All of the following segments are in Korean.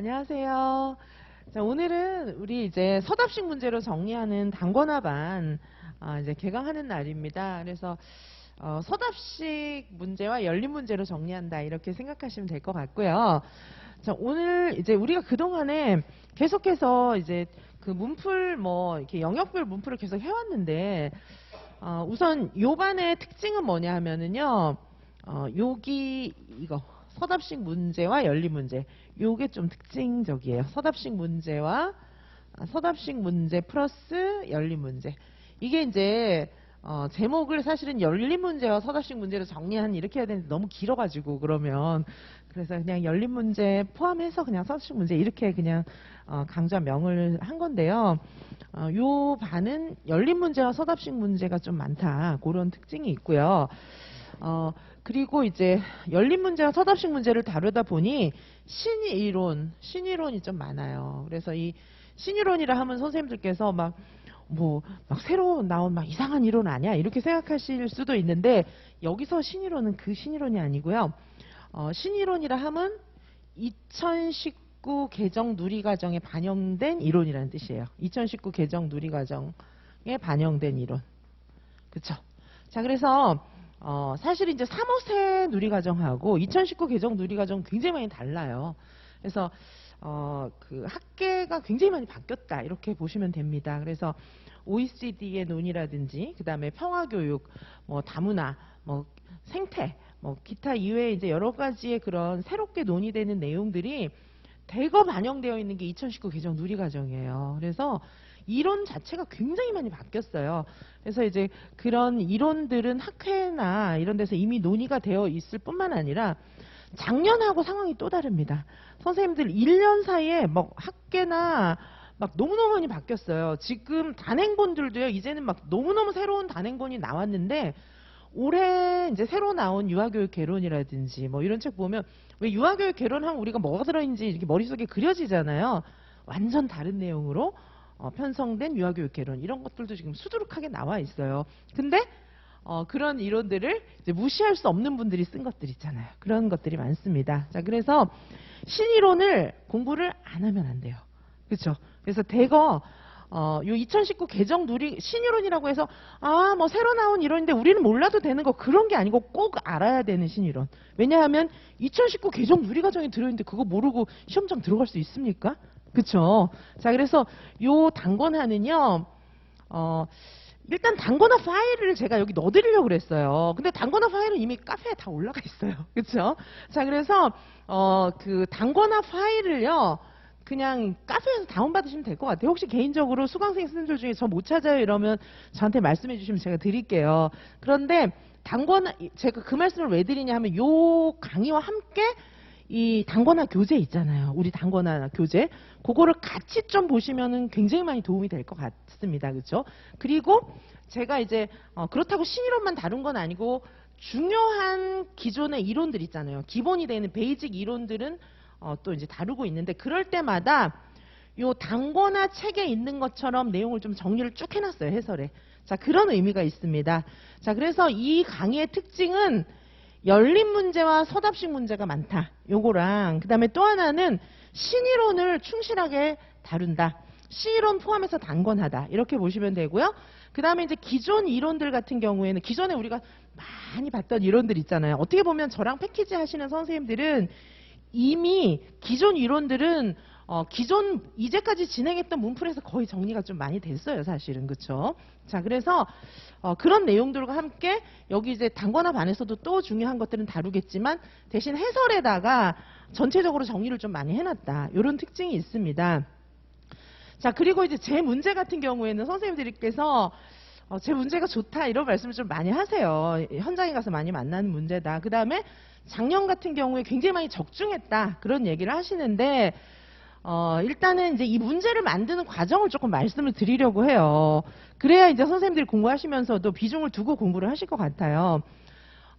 안녕하세요. 자, 오늘은 우리 이제 서답식 문제로 정리하는 단권화반 아, 이제 개강하는 날입니다. 그래서 어, 서답식 문제와 열린 문제로 정리한다 이렇게 생각하시면 될 것 같고요. 자, 오늘 이제 우리가 그 동안에 계속해서 이제 그 문풀 뭐 이렇게 영역별 문풀을 계속 해왔는데 어, 우선 요반의 특징은 뭐냐 하면은요. 어, 여기 이거 서답식 문제와 열린 문제 요게 좀 특징적이에요. 서답식 문제와 아, 서답식 문제 플러스 열린 문제 이게 이제 어, 제목을 사실은 열린 문제와 서답식 문제로 정리한 이렇게 해야 되는데 너무 길어가지고 그러면 그래서 그냥 열린 문제 포함해서 그냥 서답식 문제 이렇게 그냥 어, 강좌 명을 한 건데요. 어, 요 반은 열린 문제와 서답식 문제가 좀 많다 그런 특징이 있고요. 어, 그리고 이제 열린 문제와 서답식 문제를 다루다 보니 신이론, 신이론이 좀 많아요. 그래서 이 신이론이라 하면 선생님들께서 막 뭐, 막 새로 나온 막 이상한 이론 아니야? 이렇게 생각하실 수도 있는데, 여기서 신이론은 그 신이론이 아니고요. 어, 신이론이라 하면 2019 개정 누리과정에 반영된 이론이라는 뜻이에요. 2019 개정 누리과정에 반영된 이론. 그쵸? 자, 그래서 어, 사실 이제 3호세 누리과정하고 2019 개정 누리과정 굉장히 많이 달라요. 그래서 어, 그 학계가 굉장히 많이 바뀌었다 이렇게 보시면 됩니다. 그래서 OECD의 논의라든지 그 다음에 평화교육, 뭐 다문화, 뭐 생태, 뭐 기타 이외에 이제 여러 가지의 그런 새롭게 논의되는 내용들이 대거 반영되어 있는 게 2019 개정 누리과정이에요. 그래서 이론 자체가 굉장히 많이 바뀌었어요. 그래서 이제 그런 이론들은 학회나 이런 데서 이미 논의가 되어 있을 뿐만 아니라 작년하고 상황이 또 다릅니다. 선생님들 1년 사이에 뭐 학계나 막 너무너무 많이 바뀌었어요. 지금 단행본들도요, 이제는 막 너무너무 새로운 단행본이 나왔는데, 올해 이제 새로 나온 유아교육 개론이라든지 뭐 이런 책 보면 왜 유아교육 개론하면 우리가 뭐가 들어있는지 이렇게 머릿속에 그려지잖아요. 완전 다른 내용으로 어, 편성된 유아교육 개론 이런 것들도 지금 수두룩하게 나와 있어요. 근데 어, 그런 이론들을 이제 무시할 수 없는 분들이 쓴 것들 있잖아요. 그런 것들이 많습니다. 자, 그래서 신이론을 공부를 안 하면 안 돼요. 그렇죠? 그래서 대거 어, 요 2019 개정 누리 신이론이라고 해서 아, 뭐 새로 나온 이론인데 우리는 몰라도 되는 거 그런 게 아니고 꼭 알아야 되는 신이론. 왜냐하면 2019 개정 누리 과정에 들어 있는데 그거 모르고 시험장 들어갈 수 있습니까? 그렇죠? 자, 그래서 요 단권화는요. 어, 일단 단권화 파일을 제가 여기 넣어드리려고 그랬어요. 근데 단권화 파일은 이미 카페에 다 올라가 있어요. 그렇죠? 자, 그래서 어, 그 단권화 파일을요. 그냥 카페에서 다운받으시면 될 것 같아요. 혹시 개인적으로 수강생 쓰는 줄 중에 저 못 찾아요 이러면 저한테 말씀해 주시면 제가 드릴게요. 그런데 단권 제가 그 말씀을 왜 드리냐 하면 요 강의와 함께 이 단권화 교재 있잖아요. 우리 단권화 교재. 그거를 같이 좀 보시면은 굉장히 많이 도움이 될 것 같습니다. 그렇죠? 그리고 제가 이제 어, 그렇다고 신이론만 다룬 건 아니고 중요한 기존의 이론들 있잖아요. 기본이 되는 베이직 이론들은 어, 또 이제 다루고 있는데 그럴 때마다 요 단권화 책에 있는 것처럼 내용을 좀 정리를 쭉 해놨어요 해설에. 자 그런 의미가 있습니다. 자 그래서 이 강의의 특징은 열린 문제와 서답식 문제가 많다. 요거랑 그 다음에 또 하나는 신이론을 충실하게 다룬다. 신이론 포함해서 단권하다. 이렇게 보시면 되고요. 그 다음에 이제 기존 이론들 같은 경우에는 기존에 우리가 많이 봤던 이론들 있잖아요. 어떻게 보면 저랑 패키지 하시는 선생님들은 이미 기존 이론들은 어, 기존 이제까지 진행했던 문풀에서 거의 정리가 좀 많이 됐어요, 사실은 그렇죠? 자, 그래서 어, 그런 내용들과 함께 여기 이제 단권화 반에서도 또 중요한 것들은 다루겠지만 대신 해설에다가 전체적으로 정리를 좀 많이 해놨다. 이런 특징이 있습니다. 자, 그리고 이제 제 문제 같은 경우에는 선생님들께서 어, 제 문제가 좋다 이런 말씀을 좀 많이 하세요. 현장에 가서 많이 만나는 문제다. 그 다음에 작년 같은 경우에 굉장히 많이 적중했다 그런 얘기를 하시는데 어, 일단은 이제 이 문제를 만드는 과정을 조금 말씀을 드리려고 해요. 그래야 이제 선생님들이 공부하시면서도 비중을 두고 공부를 하실 것 같아요.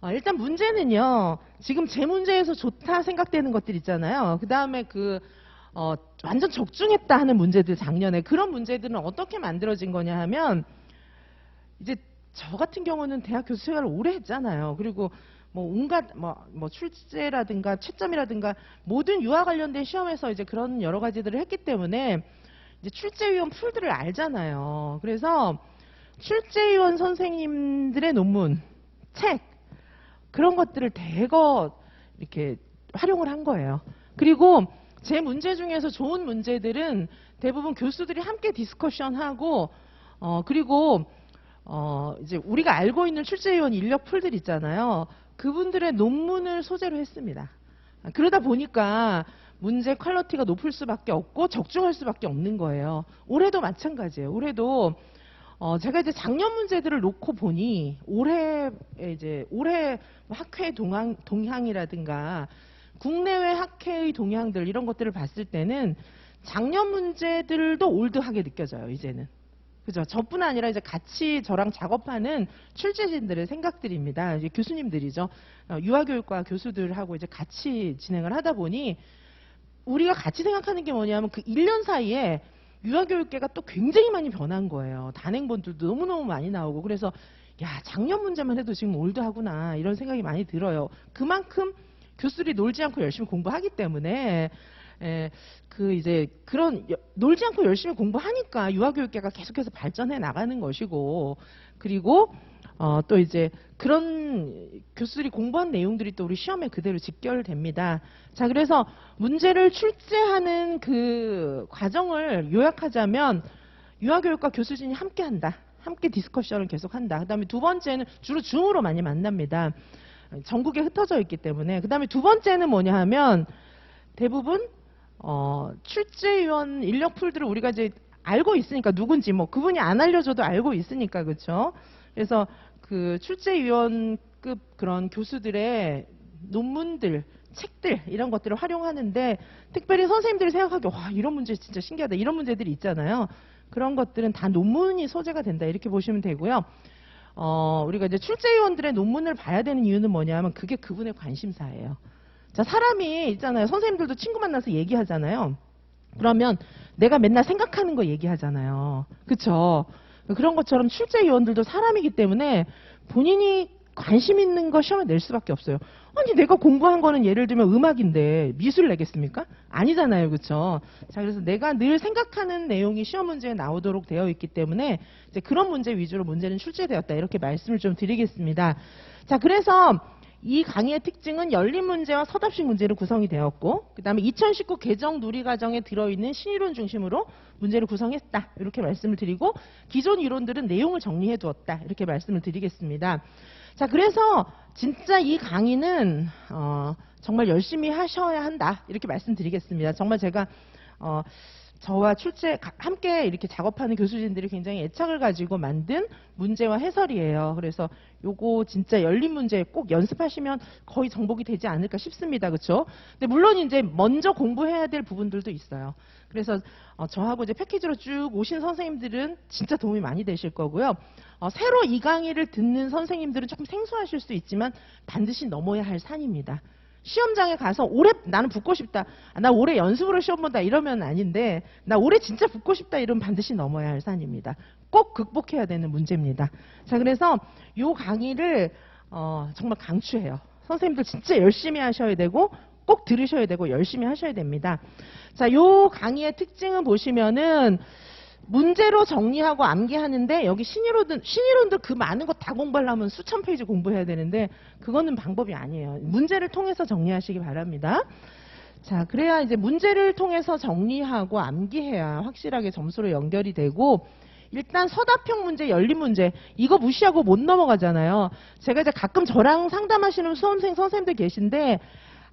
어, 일단 문제는요, 지금 제 문제에서 좋다 생각되는 것들 있잖아요. 그 다음에 그, 어, 완전 적중했다 하는 문제들 작년에 그런 문제들은 어떻게 만들어진 거냐 하면 이제 저 같은 경우는 대학 교수 생활을 오래 했잖아요. 그리고 뭐 온갖 뭐, 뭐 출제라든가 채점이라든가 모든 유아 관련된 시험에서 이제 그런 여러 가지들을 했기 때문에 이제 출제위원 풀들을 알잖아요. 그래서 출제위원 선생님들의 논문, 책 그런 것들을 대거 이렇게 활용을 한 거예요. 그리고 제 문제 중에서 좋은 문제들은 대부분 교수들이 함께 디스커션하고 어 그리고 어 이제 우리가 알고 있는 출제위원 인력 풀들 있잖아요. 그분들의 논문을 소재로 했습니다. 그러다 보니까 문제 퀄리티가 높을 수밖에 없고 적중할 수밖에 없는 거예요. 올해도 마찬가지예요. 올해도 어 제가 이제 작년 문제들을 놓고 보니 올해 이제 올해 학회 동향 동향이라든가 국내외 학회의 동향들 이런 것들을 봤을 때는 작년 문제들도 올드하게 느껴져요. 이제는. 그죠? 저뿐 아니라 이제 같이 저랑 작업하는 출제진들의 생각들입니다. 이제 교수님들이죠. 어, 유아교육과 교수들하고 이제 같이 진행을 하다 보니 우리가 같이 생각하는 게 뭐냐면 그 1년 사이에 유아교육계가 또 굉장히 많이 변한 거예요. 단행본들도 너무너무 많이 나오고 그래서 야 작년 문제만 해도 지금 올드하구나 이런 생각이 많이 들어요. 그만큼 교수들이 놀지 않고 열심히 공부하기 때문에 에, 그 이제 그런 여- 놀지 않고 열심히 공부하니까 유아교육계가 계속해서 발전해 나가는 것이고 그리고 어, 또 이제 그런 교수들이 공부한 내용들이 또 우리 시험에 그대로 직결됩니다. 자, 그래서 문제를 출제하는 그 과정을 요약하자면 유아교육과 교수진이 함께 한다. 함께 디스커션을 계속 한다. 그 다음에 두 번째는 주로 줌으로 많이 만납니다. 전국에 흩어져 있기 때문에. 그 다음에 두 번째는 뭐냐 하면 대부분 어, 출제위원 인력 풀들을 우리가 이제 알고 있으니까 누군지 뭐 그분이 안 알려줘도 알고 있으니까 그렇죠. 그래서 그 출제위원급 그런 교수들의 논문들, 책들 이런 것들을 활용하는데 특별히 선생님들이 생각하기 와 이런 문제 진짜 신기하다 이런 문제들이 있잖아요. 그런 것들은 다 논문이 소재가 된다 이렇게 보시면 되고요. 어, 우리가 이제 출제위원들의 논문을 봐야 되는 이유는 뭐냐면 그게 그분의 관심사예요. 자, 사람이 있잖아요. 선생님들도 친구 만나서 얘기하잖아요. 그러면 내가 맨날 생각하는 거 얘기하잖아요. 그쵸? 그런 것처럼 출제위원들도 사람이기 때문에 본인이 관심 있는 거 시험에 낼 수밖에 없어요. 아니, 내가 공부한 거는 예를 들면 음악인데 미술 내겠습니까? 아니잖아요. 그쵸? 자, 그래서 내가 늘 생각하는 내용이 시험 문제에 나오도록 되어 있기 때문에 이제 그런 문제 위주로 문제는 출제되었다. 이렇게 말씀을 좀 드리겠습니다. 자, 그래서 이 강의의 특징은 열린 문제와 서답식 문제로 구성이 되었고 그 다음에 2019 개정 누리과정에 들어있는 신이론 중심으로 문제를 구성했다 이렇게 말씀을 드리고 기존 이론들은 내용을 정리해 두었다 이렇게 말씀을 드리겠습니다. 자 그래서 진짜 이 강의는 어, 정말 열심히 하셔야 한다 이렇게 말씀드리겠습니다. 정말 제가 어, 저와 출제 가- 함께 이렇게 작업하는 교수진들이 굉장히 애착을 가지고 만든 문제와 해설이에요. 그래서 요거 진짜 열린 문제 꼭 연습하시면 거의 정복이 되지 않을까 싶습니다. 그렇죠? 근데 물론 이제 먼저 공부해야 될 부분들도 있어요. 그래서 어, 저하고 이제 패키지로 쭉 오신 선생님들은 진짜 도움이 많이 되실 거고요. 어, 새로 이 강의를 듣는 선생님들은 조금 생소하실 수 있지만 반드시 넘어야 할 산입니다. 시험장에 가서 올해 나는 붙고 싶다. 아, 나 올해 연습으로 시험 본다 이러면 아닌데 나 올해 진짜 붙고 싶다 이러면 반드시 넘어야 할 산입니다. 꼭 극복해야 되는 문제입니다. 자 그래서 요 강의를 어, 정말 강추해요. 선생님들 진짜 열심히 하셔야 되고 꼭 들으셔야 되고 열심히 하셔야 됩니다. 자, 요 강의의 특징은 보시면은 문제로 정리하고 암기하는데 여기 신이론들 신이론들 그 많은 거 다 공부하려면 수천 페이지 공부해야 되는데 그거는 방법이 아니에요. 문제를 통해서 정리하시기 바랍니다. 자, 그래야 이제 문제를 통해서 정리하고 암기해야 확실하게 점수로 연결이 되고 일단 서답형 문제, 열린 문제 이거 무시하고 못 넘어가잖아요. 제가 이제 가끔 저랑 상담하시는 수험생 선생님들 계신데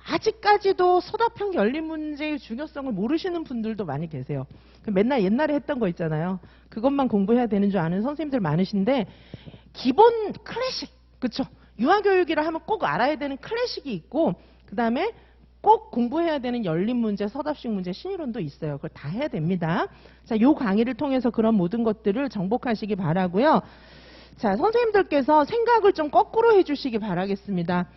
아직까지도 서답형 열린 문제의 중요성을 모르시는 분들도 많이 계세요. 그 맨날 옛날에 했던 거 있잖아요. 그것만 공부해야 되는 줄 아는 선생님들 많으신데 기본 클래식 그쵸? 유아교육이라 하면 꼭 알아야 되는 클래식이 있고 그 다음에 꼭 공부해야 되는 열린 문제, 서답식 문제, 신이론도 있어요. 그걸 다 해야 됩니다. 자, 요 강의를 통해서 그런 모든 것들을 정복하시기 바라고요. 자, 선생님들께서 생각을 좀 거꾸로 해주시기 바라겠습니다.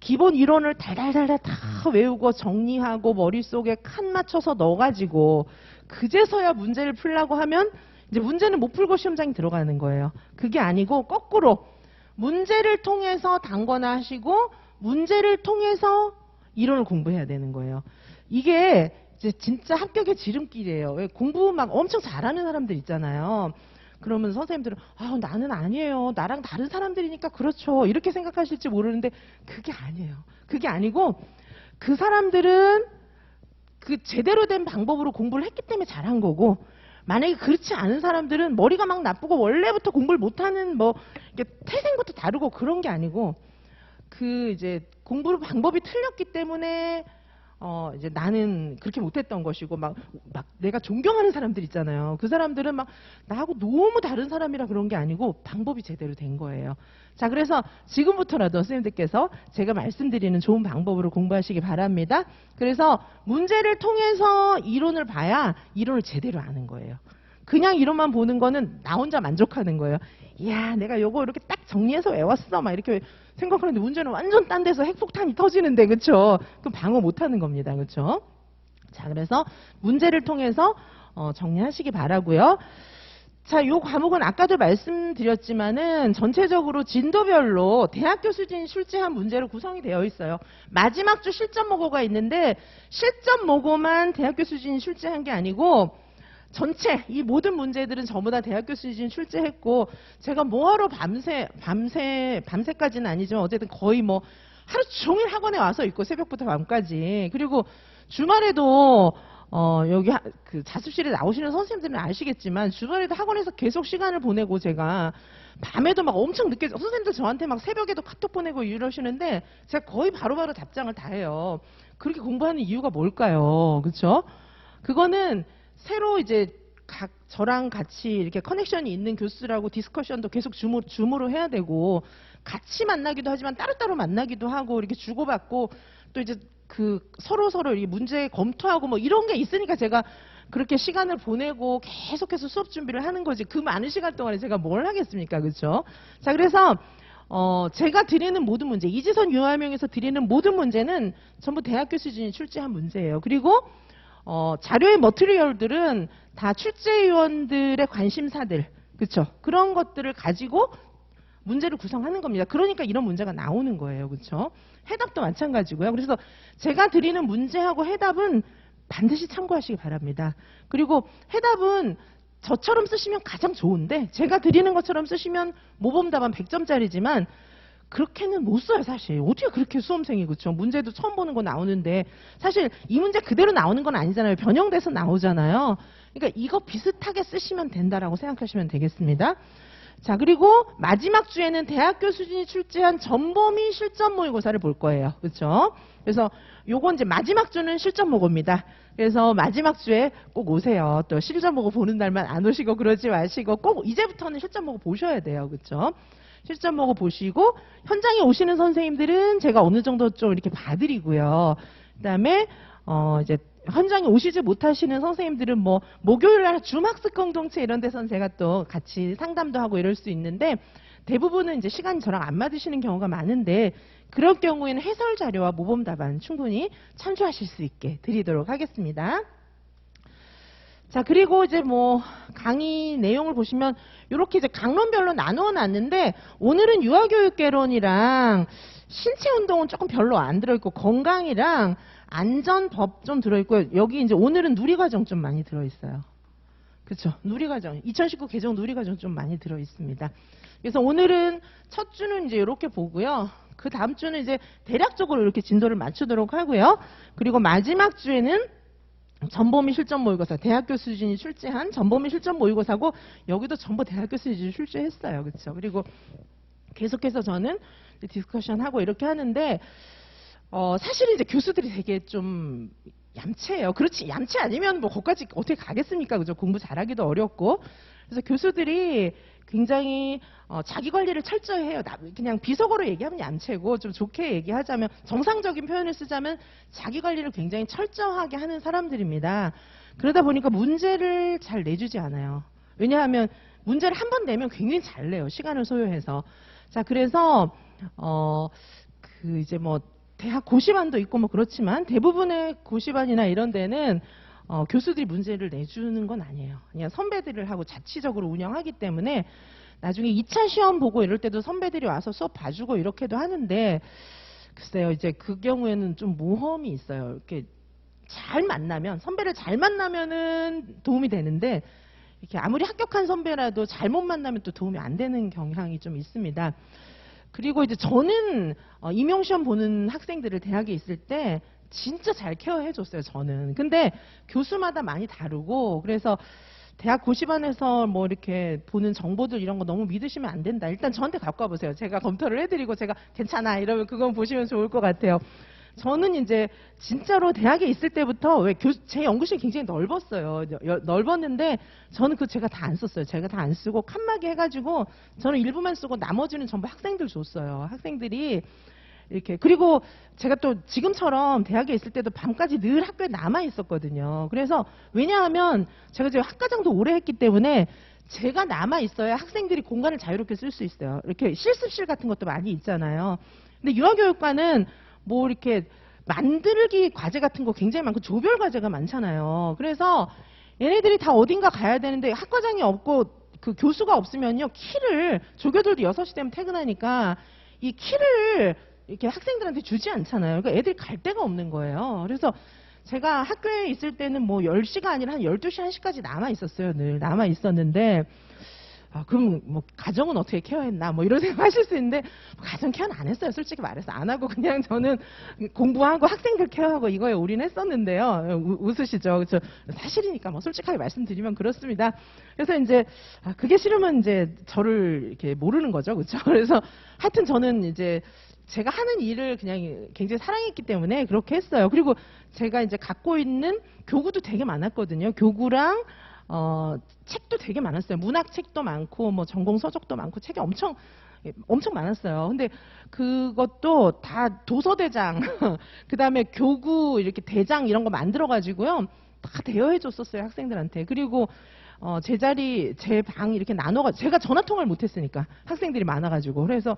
기본 이론을 달달달달 다 외우고 정리하고 머릿속에 칸 맞춰서 넣어가지고 그제서야 문제를 풀라고 하면 이제 문제는 못 풀고 시험장에 들어가는 거예요. 그게 아니고 거꾸로 문제를 통해서 단권화하시고 문제를 통해서 이론을 공부해야 되는 거예요. 이게 이제 진짜 합격의 지름길이에요. 왜 공부 막 엄청 잘하는 사람들 있잖아요. 그러면 선생님들은 아 나는 아니에요. 나랑 다른 사람들이니까 그렇죠. 이렇게 생각하실지 모르는데 그게 아니에요. 그게 아니고 그 사람들은 그 제대로 된 방법으로 공부를 했기 때문에 잘한 거고 만약에 그렇지 않은 사람들은 머리가 막 나쁘고 원래부터 공부를 못하는 뭐 태생부터 다르고 그런 게 아니고 그 이제 공부 방법이 틀렸기 때문에 어 이제 나는 그렇게 못했던 것이고 막 막 내가 존경하는 사람들 있잖아요. 그 사람들은 막 나하고 너무 다른 사람이라 그런 게 아니고 방법이 제대로 된 거예요. 자 그래서 지금부터라도 선생님들께서 제가 말씀드리는 좋은 방법으로 공부하시기 바랍니다. 그래서 문제를 통해서 이론을 봐야 이론을 제대로 아는 거예요. 그냥 이론만 보는 거는 나 혼자 만족하는 거예요. 이야, 내가 요거 이렇게 딱 정리해서 외웠어. 막 이렇게 생각하는데 문제는 완전 딴 데서 핵폭탄이 터지는데, 그쵸? 그럼 방어 못 하는 겁니다. 그쵸? 자, 그래서 문제를 통해서 어, 정리하시기 바라고요. 자, 요 과목은 아까도 말씀드렸지만은 전체적으로 진도별로 대학교 수준 출제한 문제로 구성이 되어 있어요. 마지막 주 실전 모고가 있는데 실전 모고만 대학교 수준이 출제한 게 아니고 전체 이 모든 문제들은 전부 다 대학 교 수준 출제했고 제가 뭐하러 밤새 밤새 밤새까지는 아니지만 어쨌든 거의 뭐 하루 종일 학원에 와서 있고 새벽부터 밤까지 그리고 주말에도 어 여기 하- 그 자습실에 나오시는 선생님들은 아시겠지만 주말에도 학원에서 계속 시간을 보내고 제가 밤에도 막 엄청 늦게 선생님들 저한테 막 새벽에도 카톡 보내고 이러시는데 제가 거의 바로바로 답장을 다 해요. 그렇게 공부하는 이유가 뭘까요? 그렇죠? 그거는 새로 이제 각 저랑 같이 이렇게 커넥션이 있는 교수들하고 디스커션도 계속 줌으로, 줌으로 해야 되고 같이 만나기도 하지만 따로따로 만나기도 하고 이렇게 주고받고 또 이제 그 서로 서로 이 문제 검토하고 뭐 이런 게 있으니까 제가 그렇게 시간을 보내고 계속해서 수업 준비를 하는 거지. 그 많은 시간 동안에 제가 뭘 하겠습니까? 그렇죠? 자 그래서 어 제가 드리는 모든 문제 이지선 유화명에서 드리는 모든 문제는 전부 대학교 수준이 출제한 문제예요. 그리고 어, 자료의 머티리얼들은 다 출제위원들의 관심사들, 그렇죠? 그런 것들을 가지고 문제를 구성하는 겁니다. 그러니까 이런 문제가 나오는 거예요, 그렇죠? 해답도 마찬가지고요. 그래서 제가 드리는 문제하고 해답은 반드시 참고하시기 바랍니다. 그리고 해답은 저처럼 쓰시면 가장 좋은데 제가 드리는 것처럼 쓰시면 모범 답안 100점짜리지만 그렇게는 못 써요, 사실. 어떻게 그렇게 수험생이, 그쵸? 문제도 처음 보는 거 나오는데, 사실 이 문제 그대로 나오는 건 아니잖아요. 변형돼서 나오잖아요. 그러니까 이거 비슷하게 쓰시면 된다라고 생각하시면 되겠습니다. 자, 그리고 마지막 주에는 대학교 수준이 출제한 전범위 실전 모의고사를 볼 거예요. 그렇죠? 그래서 요건 이제 마지막 주는 실전 모고입니다. 그래서 마지막 주에 꼭 오세요. 또 실전 모고 보는 날만 안 오시고 그러지 마시고 꼭 이제부터는 실전 모고 보셔야 돼요. 그렇죠? 실전 모고 보시고 현장에 오시는 선생님들은 제가 어느 정도 좀 이렇게 봐드리고요. 그다음에 어 이제 현장에 오시지 못하시는 선생님들은 뭐 목요일 날 줌학습 공동체 이런 데선 제가 또 같이 상담도 하고 이럴 수 있는데 대부분은 이제 시간이 저랑 안 맞으시는 경우가 많은데 그럴 경우에는 해설 자료와 모범 답안 충분히 참조하실 수 있게 드리도록 하겠습니다. 자, 그리고 이제 뭐 강의 내용을 보시면 이렇게 이제 강론별로 나누어 놨는데 오늘은 유아교육 개론이랑 신체 운동은 조금 별로 안 들어있고 건강이랑 안전법 좀 들어있고요. 여기 이제 오늘은 누리과정 좀 많이 들어있어요. 그렇죠. 누리과정. 2019 개정 누리과정 좀 많이 들어 있습니다. 그래서 오늘은 첫 주는 이제 이렇게 보고요. 그 다음 주는 이제 대략적으로 이렇게 진도를 맞추도록 하고요. 그리고 마지막 주에는 전범위 실전 모의고사 대학교 수준이 출제한 전범위 실전 모의고사고 여기도 전부 대학교 수준이 출제했어요. 그렇죠? 그리고 계속해서 저는 디스커션 하고 이렇게 하는데 어 사실은 이제 교수들이 되게 좀 얌체예요. 그렇지 얌체 아니면 뭐 거기까지 어떻게 가겠습니까? 그죠? 공부 잘하기도 어렵고 그래서 교수들이 굉장히 어, 자기 관리를 철저히 해요. 나- 그냥 비속어로 얘기하면 얌체고 좀 좋게 얘기하자면 정상적인 표현을 쓰자면 자기 관리를 굉장히 철저하게 하는 사람들입니다. 그러다 보니까 문제를 잘 내주지 않아요. 왜냐하면 문제를 한 번 내면 굉장히 잘 내요. 시간을 소요해서. 자, 그래서 어, 그 이제 뭐 대학 고시반도 있고 뭐 그렇지만 대부분의 고시반이나 이런 데는 어, 교수들이 문제를 내주는 건 아니에요. 그냥 선배들을 하고 자치적으로 운영하기 때문에 나중에 2차 시험 보고 이럴 때도 선배들이 와서 수업 봐주고 이렇게도 하는데 글쎄요 이제 그 경우에는 좀 모험이 있어요. 이렇게 잘 만나면 선배를 잘 만나면은 도움이 되는데 이렇게 아무리 합격한 선배라도 잘못 만나면 또 도움이 안 되는 경향이 좀 있습니다. 그리고 이제 저는 어, 임용시험 보는 학생들을 대학에 있을 때 진짜 잘 케어해 줬어요, 저는. 근데 교수마다 많이 다르고 그래서 대학 고시반에서 뭐 이렇게 보는 정보들 이런 거 너무 믿으시면 안 된다. 일단 저한테 갖고 와보세요. 제가 검토를 해드리고 제가 괜찮아 이러면 그건 보시면 좋을 것 같아요. 저는 이제 진짜로 대학에 있을 때부터 왜 교, 제 연구실이 굉장히 넓었어요. 여- 넓었는데 저는 그 제가 다 안 썼어요. 제가 다 안 쓰고 칸막이 해가지고 저는 일부만 쓰고 나머지는 전부 학생들 줬어요. 학생들이 이렇게 그리고 제가 또 지금처럼 대학에 있을 때도 밤까지 늘 학교에 남아 있었거든요. 그래서 왜냐하면 제가 지금 학과장도 오래 했기 때문에 제가 남아 있어야 학생들이 공간을 자유롭게 쓸 수 있어요. 이렇게 실습실 같은 것도 많이 있잖아요. 근데 유아교육과는 뭐 이렇게 만들기 과제 같은 거 굉장히 많고 조별 과제가 많잖아요. 그래서 얘네들이 다 어딘가 가야 되는데 학과장이 없고 그 교수가 없으면요 키를 조교들도 6시 되면 퇴근하니까 이 키를 이렇게 학생들한테 주지 않잖아요. 그러니까 애들이 갈 데가 없는 거예요. 그래서 제가 학교에 있을 때는 뭐 10시가 아니라 한 12시, 1시까지 남아 있었어요. 늘 남아 있었는데 아, 그럼 뭐 가정은 어떻게 케어했나 뭐 이런 생각 하실 수 있는데 뭐 가정 케어는 안 했어요. 솔직히 말해서 안 하고 그냥 저는 공부하고 학생들 케어하고 이거에 올인했었는데요. 우- 웃으시죠. 그렇죠. 사실이니까 뭐 솔직하게 말씀드리면 그렇습니다. 그래서 이제 아, 그게 싫으면 이제 저를 이렇게 모르는 거죠. 그렇죠. 그래서 하여튼 저는 이제 제가 하는 일을 그냥 굉장히 사랑했기 때문에 그렇게 했어요. 그리고 제가 이제 갖고 있는 교구도 되게 많았거든요. 교구랑 어, 책도 되게 많았어요. 문학 책도 많고 뭐 전공 서적도 많고 책이 엄청 엄청 많았어요. 근데 그것도 다 도서대장, 그 다음에 교구 이렇게 대장 이런 거 만들어 가지고요. 다 대여해 줬었어요, 학생들한테. 그리고 어, 제 자리, 제 방 이렇게 나눠가 제가 전화 통화를 못 했으니까 학생들이 많아 가지고. 그래서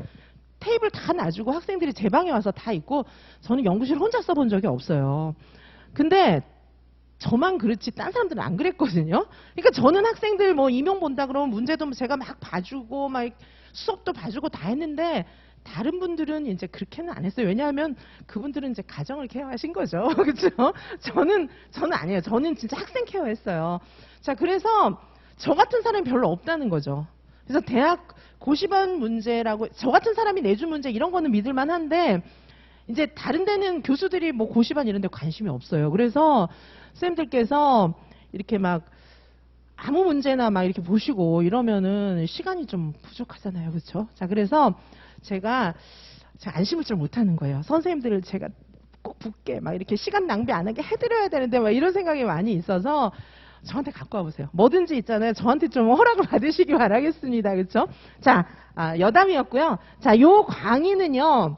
테이블 다 놔주고 학생들이 제 방에 와서 다 있고 저는 연구실 혼자 써본 적이 없어요. 근데 저만 그렇지 딴 사람들은 안 그랬거든요. 그러니까 저는 학생들 뭐 임용 본다 그러면 문제도 제가 막 봐주고 막 수업도 봐주고 다 했는데 다른 분들은 이제 그렇게는 안 했어요. 왜냐하면 그분들은 이제 가정을 케어하신 거죠. 그렇죠? 저는 저는 아니에요. 저는 진짜 학생 케어했어요. 자, 그래서 저 같은 사람이 별로 없다는 거죠. 그래서 대학 고시반 문제라고 저 같은 사람이 내준 문제 이런 거는 믿을 만한데 이제 다른 데는 교수들이 뭐 고시반 이런 데 관심이 없어요. 그래서 선생님들께서 이렇게 막 아무 문제나 막 이렇게 보시고 이러면은 시간이 좀 부족하잖아요. 그렇죠? 자, 그래서 제가 제가 안심을 좀 못하는 거예요. 선생님들을 제가 꼭 붙게 막 이렇게 시간 낭비 안 하게 해드려야 되는데 막 이런 생각이 많이 있어서 저한테 갖고 와보세요. 뭐든지 있잖아요. 저한테 좀 허락을 받으시기 바라겠습니다. 그렇죠? 자, 아, 여담이었고요. 자, 요 강의는요.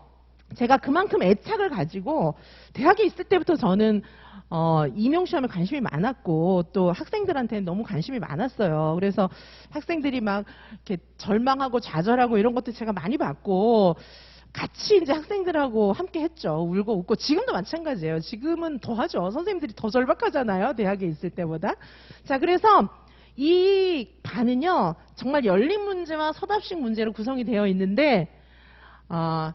제가 그만큼 애착을 가지고 대학에 있을 때부터 저는 어, 임용 시험에 관심이 많았고 또 학생들한테는 너무 관심이 많았어요. 그래서 학생들이 막 이렇게 절망하고 좌절하고 이런 것도 제가 많이 봤고 같이 이제 학생들하고 함께 했죠. 울고 웃고 지금도 마찬가지예요. 지금은 더 하죠. 선생님들이 더 절박하잖아요. 대학에 있을 때보다. 자, 그래서 이 반은요. 정말 열린 문제와 서답식 문제로 구성이 되어 있는데 어,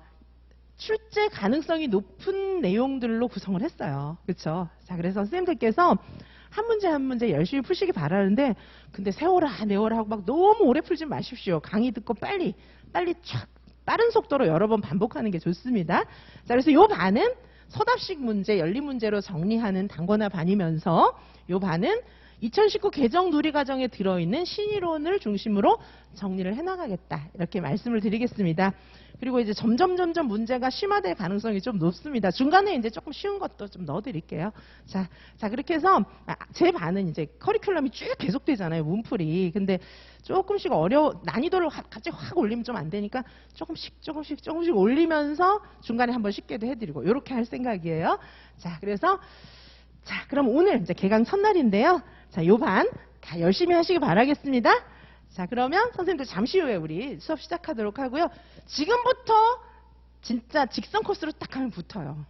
출제 가능성이 높은 내용들로 구성을 했어요. 그렇죠? 자, 그래서 선생님들께서 한 문제 한 문제 열심히 푸시기 바라는데 근데 세워라 내워라 하고 막 너무 오래 풀지 마십시오. 강의 듣고 빨리 빨리 촥 빠른 속도로 여러 번 반복하는 게 좋습니다. 자, 그래서 요 반은 서답식 문제, 열린 문제로 정리하는 단권화 반이면서 요 반은 2019 개정 누리과정에 들어있는 신이론을 중심으로 정리를 해나가겠다. 이렇게 말씀을 드리겠습니다. 그리고 이제 점점 점점 문제가 심화될 가능성이 좀 높습니다. 중간에 이제 조금 쉬운 것도 좀 넣어드릴게요. 자, 자 그렇게 해서 아, 제 반은 이제 커리큘럼이 쭉 계속되잖아요. 문풀이. 근데 조금씩 어려워 난이도를 하- 갑자기 확 올리면 좀 안 되니까 조금씩 조금씩 조금씩 올리면서 중간에 한번 쉽게도 해드리고 이렇게 할 생각이에요. 자, 그래서 자, 그럼 오늘 이제 개강 첫날인데요. 자, 요반 다 열심히 하시기 바라겠습니다. 자, 그러면 선생님들 잠시 후에 우리 수업 시작하도록 하고요. 지금부터 진짜 직선 코스로 딱 하면 붙어요.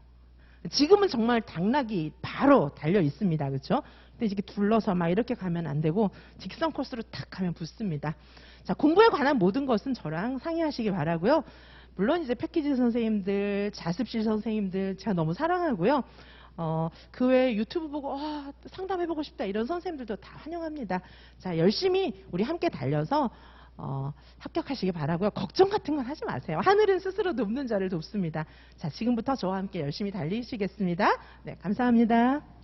지금은 정말 당락이 바로 달려 있습니다. 그렇죠? 근데 이렇게 둘러서 막 이렇게 가면 안 되고 직선 코스로 탁 가면 붙습니다. 자, 공부에 관한 모든 것은 저랑 상의하시기 바라고요. 물론 이제 패키지 선생님들, 자습실 선생님들 제가 너무 사랑하고요. 어, 그 외에 유튜브 보고 와, 상담해보고 싶다 이런 선생님들도 다 환영합니다. 자, 열심히 우리 함께 달려서 어, 합격하시기 바라고요. 걱정 같은 건 하지 마세요. 하늘은 스스로 돕는 자를 돕습니다. 자, 지금부터 저와 함께 열심히 달리시겠습니다. 네, 감사합니다.